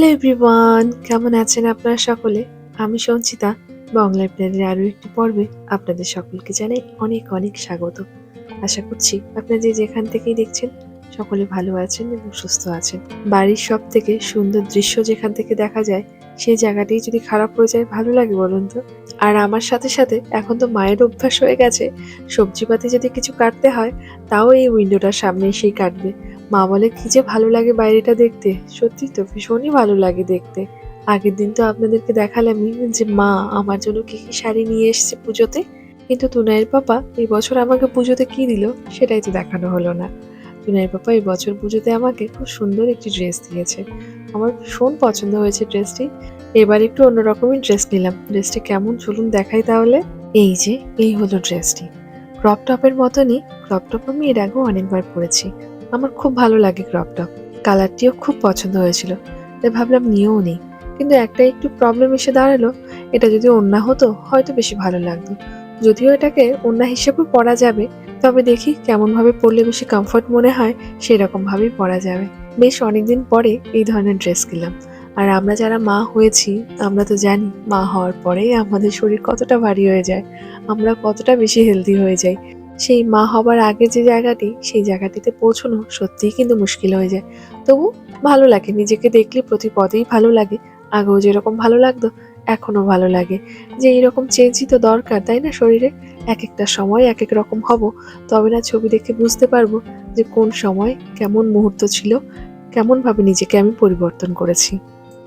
Hello everyone কেমন আছেন আপনারা সকলে? আমি সঞ্চিতা বাংলা প্ল্যানের আরও একটি পর্বে আপনাদের সকলকে জানাই অনেক অনেক স্বাগত। আশা করছি আপনারা যে যেখান থেকেই দেখছেন, সকলে ভালো আছেন এবং সুস্থ আছেন। বাড়ির সব থেকে সুন্দর দৃশ্য যেখান থেকে দেখা যায়, সেই জায়গাটি যদি খারাপ হয়ে যায়, ভালো লাগে বলুন তো? আর আমার সাথে সাথে এখন তো মায়ের অভ্যাস হয়ে গেছে, সবজিপাতি যদি কিছু কাটতে হয়, তাও এই উইন্ডোটার সামনে এসেই কাটবে। মা বলে, কি যে ভালো লাগে বাইরেটা দেখতে। সত্যি তো, ভীষণই ভালো লাগে দেখতে। আগের দিন তো আপনাদেরকে দেখালামই যে মা আমার জন্য কি কি শাড়ি নিয়ে এসেছে পুজোতে। কিন্তু তুনাইয়ের পাপা এই বছর আমাকে পুজোতে কি দিল সেটাই তো দেখানো হলো না। তুনাইয়ের পাপা এই বছর পুজোতে আমাকে খুব সুন্দর একটি ড্রেস দিয়েছে। আমার ভীষণ পছন্দ হয়েছে ড্রেসটি। এবার একটু অন্যরকমই ড্রেস নিলাম। ড্রেসটি কেমন চলুন দেখাই তাহলে। এই যে, এই হলো ড্রেসটি। ক্রপ টপের মতনই, ক্রপ টপ আমি এর আগেও অনেকবার পরেছি। আমার খুব ভালো লাগে ক্রপ টপ কালারটিও খুব পছন্দ হয়েছিল, তাই ভাবলাম নিয়েও নেই। কিন্তু একটা একটু প্রবলেম এসে দাঁড়াল, এটা যদি অন্যা হতো, হয়তো বেশি ভালো লাগতো। যদিও এটাকে অন্যা হিসেবে পরা যাবে, তবে দেখি কেমনভাবে পরলে বেশি কমফর্ট মনে হয় সেরকম ভাবেই পরা যাবে। বেশ অনেকদিন পরে এই ধরনের ড্রেস কিনলাম। আর আমরা যারা মা হয়েছি, আমরা তো জানি মা হওয়ার পরে আমাদের শরীর কতটা ভারী হয়ে যায়, আমরা কতটা বেশি হেলদি হয়ে যাই। সেই মা হবার আগে যে জায়গাটি, সেই জায়গাটিতে পৌঁছানো সত্যিই কিন্তু মুশকিল হয়ে যায়। তবু ভালো লাগে, নিজেকে দেখলে প্রতি পদেই ভালো লাগে। আগেও যেরকম ভালো লাগতো, এখনও ভালো লাগে। যে এইরকম চেঞ্জই তো দরকার, তাই না শরীরে? এক একটা সময় এক এক রকম হব। তবে না ছবি দেখে বুঝতে পারব যে কোন সময় কেমন মুহূর্ত ছিল, কেমনভাবে নিজেকে আমি পরিবর্তন করেছি।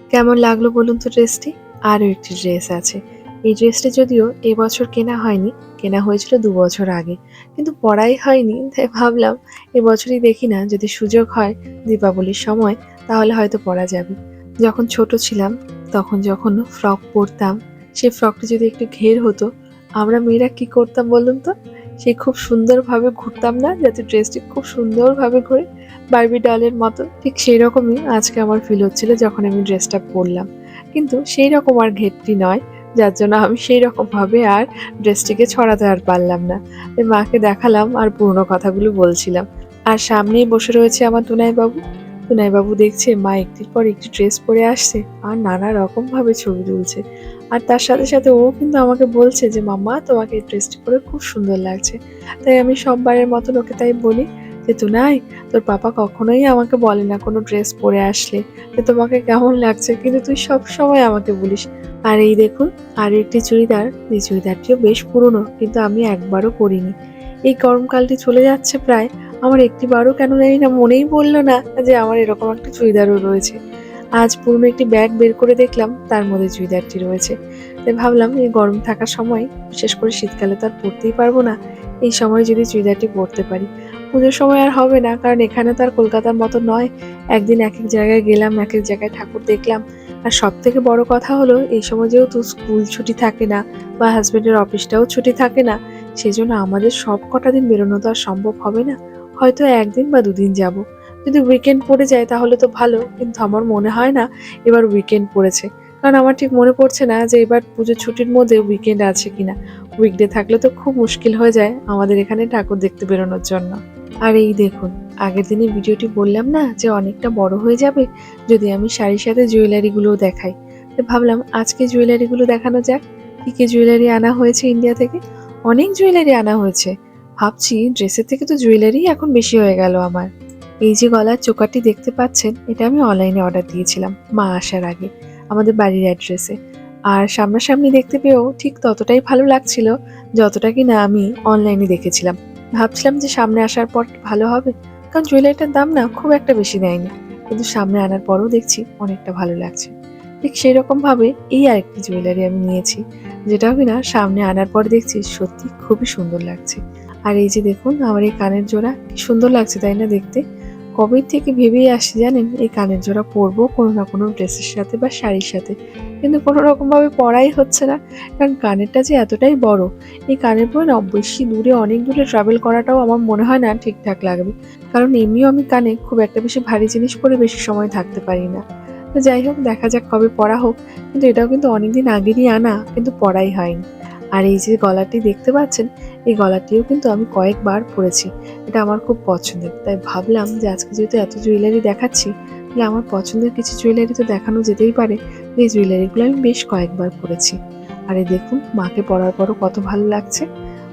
কেমন লাগল বলুন তো ড্রেসটি আরও একটি ড্রেস আছে। এই ড্রেসটি যদিও এবছর কেনা হয়নি কেনা হয়েছিল দু বছর আগে। কিন্তু পড়াই হয়নি, তাই ভাবলাম এবছরই দেখি না, যদি সুযোগ হয় দীপাবলির সময়, তাহলে হয়তো পরা যাবে। যখন ছোট ছিলাম, তখন যখন ফ্রক পরতাম সেই ফ্রকটি যদি একটু ঘের হতো, আমরা মেয়েরা কি করতাম বলুন তো? সে খুব সুন্দরভাবে ঘুরতাম না, যাতে ড্রেসটি খুব সুন্দরভাবে ঘুরে বারবি ডলের মতো, ঠিক সেই রকমই আজকে আমার ফিল হচ্ছিল যখন আমি ড্রেসটা পরলাম। কিন্তু সেই রকম আর ঘেরটি নয় যার জন্য আমি সেই রকম ভাবে আর ড্রেসটিকে ছড়াতে আর পারলাম না। মাকে দেখালাম আর পুরনো কথাগুলো বলছিলাম। আর সামনেই বসে রয়েছে আমার বাবু বাবু দেখছে মা একটির পর একটি ড্রেস পরে আসছে আর নানা রকম ভাবে ছবি তুলছে। আর তার সাথে সাথে ও কিন্তু আমাকে বলছে যে, মাম্মা, তোমাকে এই ড্রেসটি পরে খুব সুন্দর লাগছে। তাই আমি সববারের মতন ওকে তাই বলি যে তুনাই তোর পাপা কখনোই আমাকে বলে না কোনো ড্রেস পরে আসলে। যে তোমাকে কেমন লাগছে কিন্তু তুই সব সময় আমাকে বলিস। আর এই দেখুন, আর একটি চুড়িদার, এই চুড়িদারটিও বেশ পুরনো কিন্তু আমি একবারও পরিনি। এই গরমকালটি চলে যাচ্ছে প্রায়, আমার একটি বারও কেন জানি না মনেই বলল না যে আমার এরকম একটা চুড়িদারও রয়েছে। আজ পুরনো একটি ব্যাগ বের করে দেখলাম, তার মধ্যে চুড়িদারটি রয়েছে। তাই ভাবলাম এই গরম থাকার সময়, বিশেষ করে শীতকালে তো আর পরতেই পারব না, এই সময় যদি চুড়িদারটি পরতে পারি। পুজোর সময় আর হবে না, কারণ এখানে তো আর কলকাতার মতো নয়। একদিন এক এক জায়গায় গেলাম এক এক জায়গায় ঠাকুর দেখলাম। আর সব থেকে বড় কথা হলো, এই সময় যেহেতু স্কুল ছুটি থাকে না বা হাজবেন্ডের অফিসটাও ছুটি থাকে না, সেজন্য আমাদের সব কটা দিন বেরোনো তো আর সম্ভব হবে না। হয়তো একদিন বা দুদিন যাব। যদি উইকেন্ড পড়ে যায় তাহলে তো ভালো, কিন্তু আমার মনে হয় না এবার উইকেন্ড পড়েছে। কারণ আমার ঠিক মনে পড়ছে না যে এবার পুজোর ছুটির মধ্যে উইকেন্ড আছে কিনা। উইকডে থাকলে তো খুব মুশকিল হয়ে যায় আমাদের এখানে ঠাকুর দেখতে বেরোনোর জন্য। আর এই দেখুন, আগের দিনে ভিডিওটি বললাম না যে অনেকটা বড় হয়ে যাবে যদি আমি শাড়ির সাথে জুয়েলারিগুলোও দেখাই। তো ভাবলাম আজকে জুয়েলারিগুলো দেখানো যাক, কী কী জুয়েলারি আনা হয়েছে ইন্ডিয়া থেকে। অনেক জুয়েলারি আনা হয়েছে। ভাবছি ড্রেসের থেকে তো জুয়েলারি এখন বেশি হয়ে গেল আমার। এই যে গলার চোকারটি দেখতে পাচ্ছেন, এটা আমি অনলাইনে অর্ডার দিয়েছিলাম মা আসার আগে, আমাদের বাড়ির অ্যাড্রেসে। আর সামনাসামনি দেখতে পেয়েও ঠিক ততটাই ভালো লাগছিল, যতটা কিনা আমি অনলাইনে দেখেছিলাম। ভাবছিলাম যে সামনে আসার পর ভালো হবে, কারণ জুয়েলারিটার দাম না খুব একটা বেশি দেয়নি। কিন্তু সামনে আনার পরও দেখছি অনেকটা ভালো লাগছে। ঠিক সেই রকমভাবে এই আরেকটি জুয়েলারি আমি নিয়েছি, যেটা কিনা সামনে আনার পর দেখছি সত্যি খুবই সুন্দর লাগছে। আর এই যে দেখুন, আমার এই কানের জোড়া, কি সুন্দর লাগছে তাই না দেখতে। কবে থেকে ভেবেই আসছি জানেন? এই কানের জোড়া পরবো কোনো না কোনো ড্রেসের সাথে বা শাড়ির সাথে। কিন্তু কোনো রকমভাবে পরাই হচ্ছে না, কারণ কানেরটা যে এতটাই বড়, এই কানের পরে না বেশি দূরে, অনেক দূরে ট্রাভেল করাটাও আমার মনে হয় না ঠিকঠাক লাগবে। কারণ এমনিও আমি কানে খুব একটা বেশি ভারী জিনিস পরে বেশি সময় থাকতে পারি না। তো যাই হোক, দেখা যাক কবে পড়া হোক। কিন্তু এটাও কিন্তু অনেকদিন আগেরই আনা, কিন্তু পড়াই হয়নি। আর এই যে গলাটি দেখতে পাচ্ছেন, এই গলাটিও কিন্তু আমি কয়েকবার পরেছি। এটা আমার খুব পছন্দের। তাই ভাবলাম যে আজকে যেহেতু এত জুয়েলারি দেখাচ্ছি, তাহলে আমার পছন্দের কিছু জুয়েলারি তো দেখানো যেতেই পারে। এই জুয়েলারিগুলো আমি বেশ কয়েকবার পরেছি। আর এই দেখুন, মাকে পরার পরও কত ভালো লাগছে।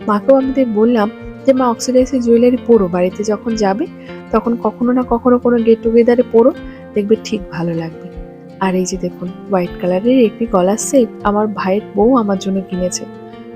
মাকেও আমাদের বললাম যে, মা অক্সিডাইজের জুয়েলারি পরো। বাড়িতে যখন যাবে, তখন কখনো না কখনো কোনো গেট টুগেদারে পরো। দেখবে ঠিক ভালো লাগবে। আর এই যে দেখুন হোয়াইট কালারের একটি গলার সেট আমার ভাইয়ের বউ আমার জন্য কিনেছে।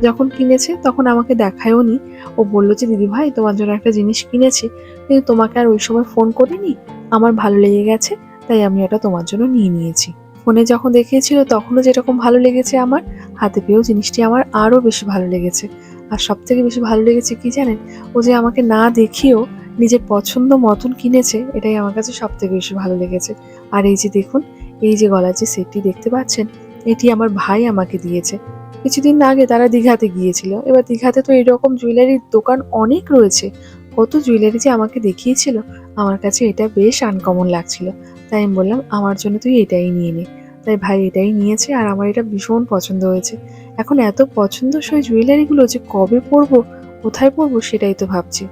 যখন কিনেছে তখন আমাকে দেখায়ও নি। ও বলল যে, দিদি ভাই, তোমার জন্য একটা জিনিস কিনেছি। কিন্তু তোমাকে আর ওই সময় ফোন করিনি? আমার ভালো লেগে গেছে, তাই আমি ওটা তোমার জন্য নিয়ে নিয়েছি। ফোনে যখন দেখিয়েছিল তখনও যেরকম ভালো লেগেছে আমার, হাতে পেয়েও জিনিসটি আমার আরও বেশি ভালো লেগেছে। আর সব থেকে বেশি ভালো লেগেছে কি জানেন? ও যে আমাকে না দেখিয়েও নিজের পছন্দ মতন কিনেছে, এটাই আমার কাছে সব থেকে বেশি ভালো লেগেছে। আর এই যে দেখুন, এই যে গলার যে সেটটি দেখতে পাচ্ছেন, এটি আমার ভাই আমাকে দিয়েছে। কিছুদিন আগে তারা দীঘাতে গিয়েছিল। এবার দীঘাতে তো এরকম জুয়েলারির দোকান অনেক রয়েছে। কত জুয়েলারি যে আমাকে দেখিয়েছিল, আমার কাছে এটা বেশ আনকমন লাগছিল। তাই আমি বললাম, আমার জন্য তুই এটাই নিয়ে নে। তাই ভাই এটাই নিয়েছে আর আমার এটা ভীষণ পছন্দ হয়েছে। এখন এত পছন্দসই জুয়েলারিগুলো যে কবে পরবো, কোথায় পরবো সেটাই তো ভাবছি।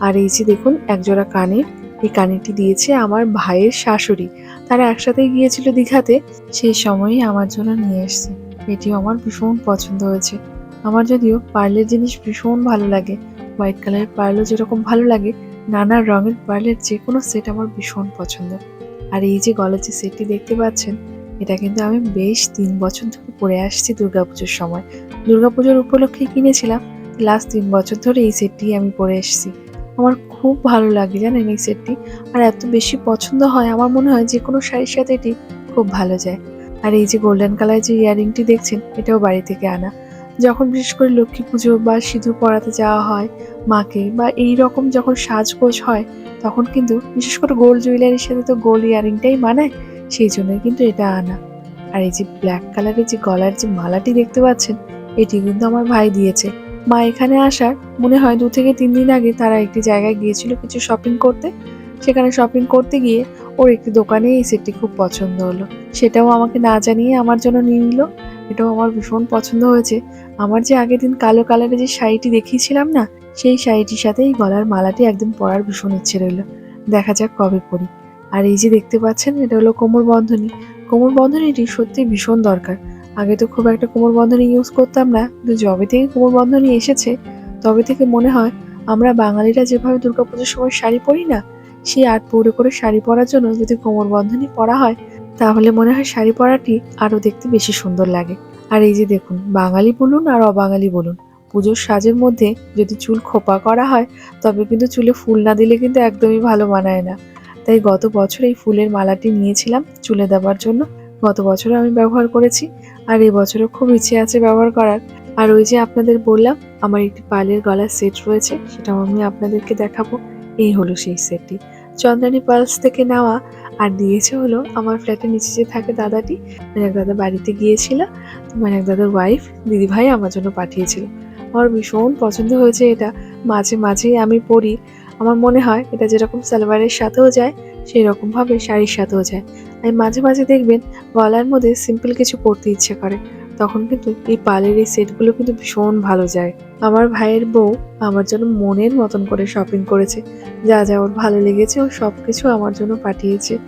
আর এই যে দেখুন, একজোড়া কানে এই কানেরটি দিয়েছে আমার ভাইয়ের শাশুড়ি। তারা একসাথে গিয়েছিল দীঘাতে, সেই সময়ই আমার জন্য নিয়ে এসছে। এটিও আমার ভীষণ পছন্দ হয়েছে। আমার যদিও পার্লের জিনিস ভীষণ ভালো লাগে। হোয়াইট কালারের পার্লও যেরকম ভালো লাগে, নানা রঙের পার্লের যে কোনো সেট আমার ভীষণ পছন্দ। আর এই যে গলার যে সেটটি দেখতে পাচ্ছেন, এটা কিন্তু আমি বেশ তিন বছর ধরে পরে আসছি দুর্গাপুজোর সময়। দুর্গাপুজোর উপলক্ষে কিনেছিলাম লাস্ট তিন বছর ধরে এই সেটটি আমি পরে এসেছি। আমার খুব ভালো লাগে জানেন এই সেটটি, আর এত বেশি পছন্দ হয়, আমার মনে হয় যে কোনো শাড়ির সাথে এটি খুব ভালো যায়। আর এই যে গোল্ডেন কালার যে ইয়ারিংটি দেখছেন, এটাও বাড়ি থেকে আনা। যখন বিশেষ করে লক্ষ্মী পুজো বা সিঁদুর পরাতে যাওয়া হয় মাকে, বা এই রকম যখন সাজগোজ হয়, তখন কিন্তু বিশেষ করে গোল্ড জুয়েলারির সাথে তো গোল্ড ইয়ারিংটাই মানায়, সেই জন্যই কিন্তু এটা আনা। আর এই যে ব্ল্যাক কালারের যে গলার যে মালাটি দেখতে পাচ্ছেন, এটি কিন্তু আমার ভাই দিয়েছে। মা এখানে আসার, মনে হয় দু থেকে তিন দিন আগে তারা একটি জায়গায় গিয়েছিল কিছু শপিং করতে। সেখানে শপিং করতে গিয়ে ওর একটি দোকানে এই সেটটি খুব পছন্দ হলো। সেটাও আমাকে না জানিয়ে আমার জন্য নিয়ে নিল। এটাও আমার ভীষণ পছন্দ হয়েছে। আমার যে আগের দিন কালো কালারের যে শাড়িটি দেখিয়েছিলাম না, সেই শাড়িটির সাথে এই গলার মালাটি একদিন পরার ভীষণ ইচ্ছে রইল। দেখা যাক কবে পরি। আর এই যে দেখতে পাচ্ছেন, এটা হলো কোমর বন্ধনী। কোমর বন্ধনীটি সত্যি ভীষণ দরকার। আগে তো খুব একটা কোমর বন্ধনী ইউজ করতাম না। কিন্তু যবে থেকে কোমর বন্ধনী এসেছে, তবে থেকে মনে হয় আমরা বাঙালিরা যেভাবে দুর্গাপুজোর সময় শাড়ি পরি না সেই আট পৌড়ে করে শাড়ি পরার জন্য যদি কোমর বন্ধনী পরা হয়, তাহলে মনে হয় শাড়ি পরাটি আরও দেখতে বেশি সুন্দর লাগে। আর এই যে দেখুন, বাঙালি বলুন আর অবাঙালি বলুন, পুজোর সাজের মধ্যে যদি চুল খোপা করা হয়, তবে কিন্তু চুলে ফুল না দিলে কিন্তু একদমই ভালো মানায় না। তাই গত বছর এই ফুলের মালাটি নিয়েছিলাম চুলে দেওয়ার জন্য, গত বছরও আমি ব্যবহার করেছি, আর এই বছরও খুব ইচ্ছে আছে ব্যবহার করার। আর ওই যে আপনাদের বললাম, আমার একটি পালের গলার সেট রয়েছে, সেটাও আমি আপনাদেরকে দেখাবো। এই হলো সেই সেটটি। চন্দ্রানী পালস থেকে নেওয়া আর দিয়েছে হলো আমার ফ্ল্যাটের নিচে যে থাকে দাদাটি মানে দাদা বাড়িতে গিয়েছিল মানে দাদার ওয়াইফ দিদিভাই আমার জন্য পাঠিয়েছিল। আমার ভীষণ পছন্দ হয়েছে এটা। মাঝে মাঝেই আমি পরি আমার মনে হয় এটা যেরকম সালোয়ারের সাথেও যায় সেই রকমভাবে শাড়ির সাথেও যায়। আমি মাঝে মাঝে দেখবেন গলার মধ্যে সিম্পল কিছু পরতে ইচ্ছে করে। তখন কিন্তু এই পালের এই সেটগুলো কিন্তু ভীষণ ভালো যায়। আমার ভাইয়ের বউ আমার জন্য মনের মতন করে শপিং করেছে। যা যা ওর ভালো লেগেছে ও সব কিছু আমার জন্য পাঠিয়েছে।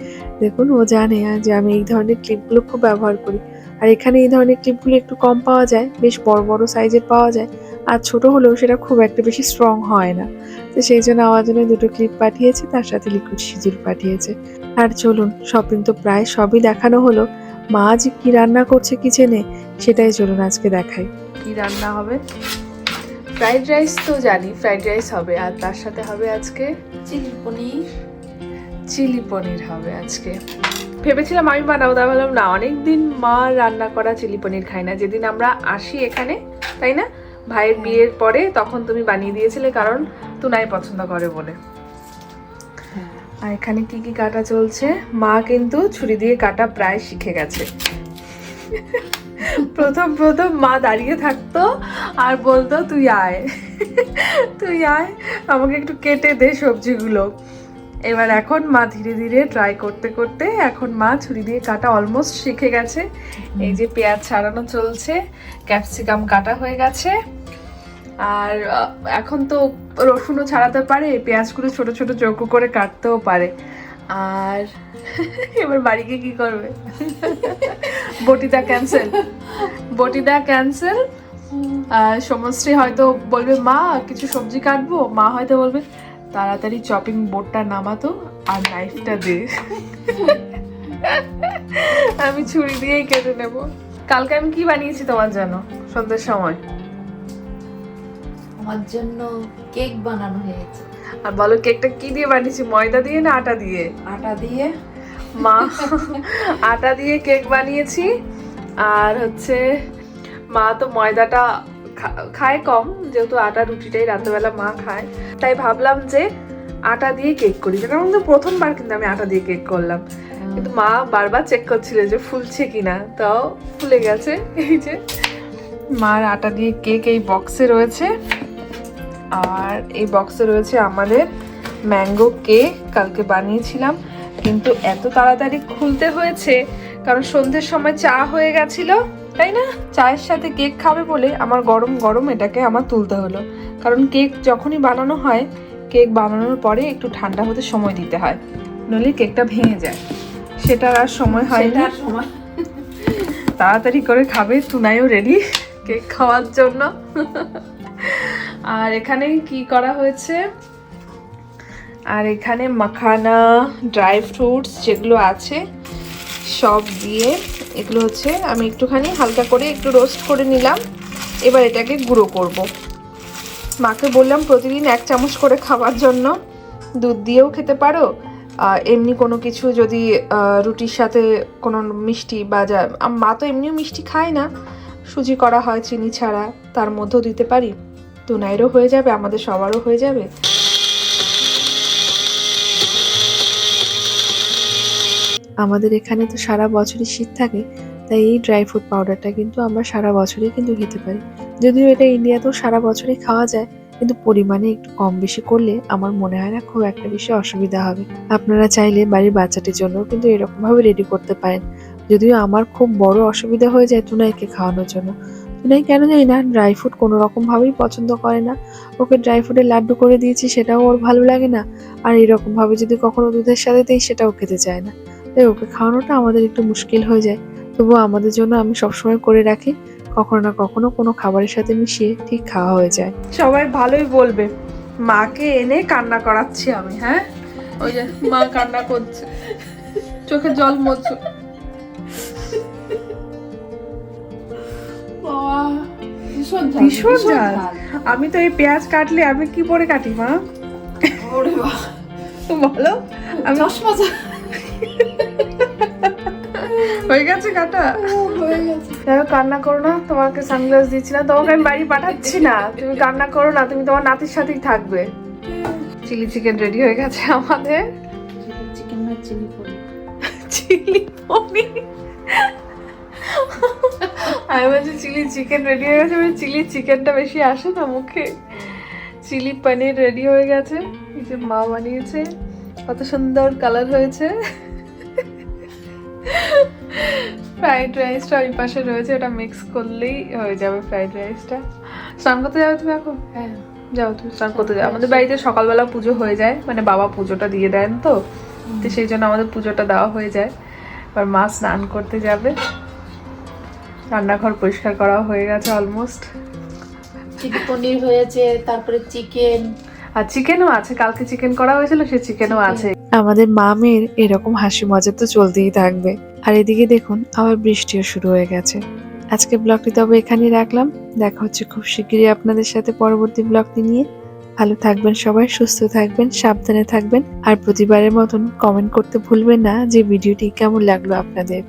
দেখুন, ও জানে যে আমি এই ধরনের ক্লিপগুলো খুব ব্যবহার করি। আর এখানে এই ধরনের ক্লিপগুলো একটু কম পাওয়া যায়, বেশ বড় বড় সাইজের পাওয়া যায়। আর ছোট হলেও সেটা খুব একটা বেশি স্ট্রং হয় না। তো সেই জন্য আমার জন্য দুটো ক্লিপ পাঠিয়েছে, তার সাথে লিকুইড সিঁদুর পাঠিয়েছে। আর চলুন শপিং তো প্রায় সবই দেখানো হলো। মা যে কি রান্না করছে কিচেনে সেটাই চলুন আজকে দেখাই। কি রান্না হবে? ফ্রাইড রাইস তো জানি ফ্রাইড রাইস হবে আর তার সাথে হবে আজকে? চিলি পনির। চিলি পনির হবে আজকে। ভেবেছিলাম আমি বানাবো তা ভাবলাম না অনেকদিন মা রান্না করা চিলি পনির খাই না। যেদিন আমরা আসি এখানে তাই না? ভাইয়ের বিয়ের পরে তখন তুমি বানিয়ে দিয়েছিলে কারণ তুনাই পছন্দ করে বলে। আর এখানে কি কি কাটা চলছে? মা কিন্তু ছুরি দিয়ে কাটা প্রায় শিখে গেছে। প্রথম প্রথম মা দাঁড়িয়ে থাকতো আর বলতো, তুই আয়। তুই আয়, আমাকে একটু কেটে দে সবজিগুলো। এবার এখন মা ধীরে ধীরে ট্রাই করতে করতে এখন মা ছুরি দিয়ে কাটা অলমোস্ট শিখে গেছে। এই যে পেঁয়াজ ছাড়ানো চলছে ক্যাপসিকাম কাটা হয়ে গেছে। আর এখন তো রসুনও ছাড়াতে পারে, পেঁয়াজগুলো ছোট ছোট চৌকো করে কাটতেও পারে। আর এবার বাড়ি গিয়ে কি করবে? বটিদা ক্যান্সেল বটিদা ক্যান্সেল সমশ্রী হয়তো বলবে, মা, কিছু সবজি কাটবো? মা হয়তো বলবে, তাড়াতাড়ি চপিং বোর্ডটা নামাতো আর নাইফটা দে। আমি ছুরি দিয়েই কেটে নেব। কালকে আমি কি বানিয়েছি তোমার জন্য সন্ধ্যের সময়। আমার জন্য কেক বানানো হয়েছে। আর বলো কেকটা কি দিয়ে বানিয়েছি? ময়দা দিয়ে না আটা দিয়ে? আটা দিয়ে? মা আটা দিয়ে কেক বানিয়েছি। আর হচ্ছে মা তো ময়দাটা খায় কম যেহেতু আটা রুটিটাই রাত্রেবেলা মা খায়। তাই ভাবলাম যে আটা দিয়ে কেক করি। কারণ তো প্রথমবার কিন্তু আমি আটা দিয়ে কেক করলাম। কিন্তু মা বারবার চেক করছিল যে ফুলছে কিনা। তাও ফুলে গেছে। এই যে মার আটা দিয়ে কেক এই বক্সে রয়েছে। আর এই বক্সে রয়েছে আমাদের ম্যাঙ্গো কেক কালকে বানিয়েছিলাম। কিন্তু এত তাড়াতাড়ি খুলতে হয়েছে কারণ সন্ধ্যের সময় চা হয়ে গেছিল তাই না? চায়ের সাথে কেক খাবে বলে আমার গরম গরম এটাকে আমার তুলতে হলো। কারণ কেক যখনই বানানো হয় কেক বানানোর পরে একটু ঠান্ডা হতে সময় দিতে হয় নইলে কেকটা ভেঙে যায়। সেটার আর সময় হয় না তাড়াতাড়ি করে খাবে তুনাইও রেডি কেক খাওয়ার জন্য। আর এখানে কি করা হয়েছে? আর এখানে মাখানা ড্রাই ফ্রুটস যেগুলো আছে, সব দিয়ে এগুলো হচ্ছে আমি একটুখানি হালকা করে একটু রোস্ট করে নিলাম। এবার এটাকে গুঁড়ো করব। মাকে বললাম, প্রতিদিন এক চামচ করে খাওয়ার জন্য দুধ দিয়েও খেতে পারো। এমনি কোনো কিছু যদি রুটির সাথে কোনো মিষ্টি বা যা মা তো এমনিও মিষ্টি খায় না। সুজি করা হয়, চিনি ছাড়া তার মধ্যেও দিতে পারি। তুনাইরও হয়ে যাবে, আমাদের সবারও হয়ে যাবে। আমাদের এখানে তো সারা বছরই শীত থাকে, তাই এই ড্রাই ফ্রুট পাউডারটা কিন্তু আমরা সারা বছরই কিন্তু খেতে পারি। যদিও এটা ইন্ডিয়াতেও সারা বছরই খাওয়া যায়, কিন্তু পরিমাণে একটু কম বেশি করলে আমার মনে হয় না খুব একটা বেশি অসুবিধা হবে। আপনারা চাইলে বাড়ির বাচ্চাটির জন্য কিন্তু এরকমভাবে রেডি করতে পারেন। যদিও আমার খুব বড় অসুবিধা হয়ে যায় টুনাইকে খাওয়ানোর জন্য। টুনাই কেন জানি না ড্রাই ফ্রুট কোনো রকম ভাবেই পছন্দ করে না। ওকে ড্রাই ফ্রুটের লাড্ডু করে দিয়েছি সেটাও ওর ভালো লাগে না। আর এরকম ভাবে যদি কখনো দুধের সাথে দিই সেটাও খেতে চায় না। তাই ওকে খাওয়ানোটা আমাদের একটু মুশকিল হয়ে যায়। তবুও আমাদের জন্য আমি সবসময় করে রাখি কখনো না কখনো কোনো খাবারের সাথে মিশিয়ে ঠিক খাওয়া হয়ে যায়। সবাই ভালোই বলবে মাকে এনে কান্না করাচ্ছি আমি হ্যাঁ? ওই যে মা কান্না করছে চোখে জল মরছে। ভীষণ ঝাল। আমি তো এই পেঁয়াজ কাটলে আমি কি করে কাটি মা? বলো আমি চশমা হয়ে গেছে কাটা? যাই হোক, কান্না করো না তোমাকে সানগ্লাস দিচ্ছিলাম তোমাকে আমি বাড়ি পাঠাচ্ছি না। তুমি কান্না করো না তুমি তোমার নাতির সাথেই থাকবে। চিলি চিকেন রেডি হয়ে গেছে আমাদের। চিকেন না চিলি পনির। চিলি পনির। আমি বলছি, চিলি চিকেন রেডি হয়ে গেছে? চিলি চিকেনটা বেশি আসে না মুখে? চিলি পনির রেডি হয়ে গেছে। এই যে মা বানিয়েছে। কত সুন্দর কালার হয়েছে। ফ্রাইড রাইসটা ওই পাশে রয়েছে, ওটা মিক্স করলেই হয়ে যাবে ফ্রাইড রাইসটা স্নান করতে যাবে তুমি এখন? হ্যাঁ যাও তুমি স্নান করতে যাও। আমাদের বাড়িতে সকালবেলা পুজো হয়ে যায় মানে বাবা পুজোটা দিয়ে দেন তো সেই জন্য আমাদের পুজোটা দেওয়া হয়ে যায়। এবার মা স্নান করতে যাবে। রান্নাঘর পরিষ্কার করা হয়ে গেছে অলমোস্ট চিলি পনির হয়েছে তারপরে চিকেন। আর চিকেনও আছে কালকে চিকেন করা হয়েছিল সে চিকেনও। আছে। আমাদের মা মেয়ের এরকম হাসি মজা তো চলতেই থাকবে। আর এদিকে দেখুন আবার বৃষ্টিও শুরু হয়ে গেছে। আজকে ব্লগটি তবে এখানেই রাখলাম। দেখা হচ্ছে খুব শিগগিরই আপনাদের সাথে পরবর্তী ব্লগটি নিয়ে। ভালো থাকবেন সবাই সুস্থ থাকবেন সাবধানে থাকবেন। আর প্রতিবারের মতন কমেন্ট করতে ভুলবেন না যে ভিডিওটি কেমন লাগল আপনাদের।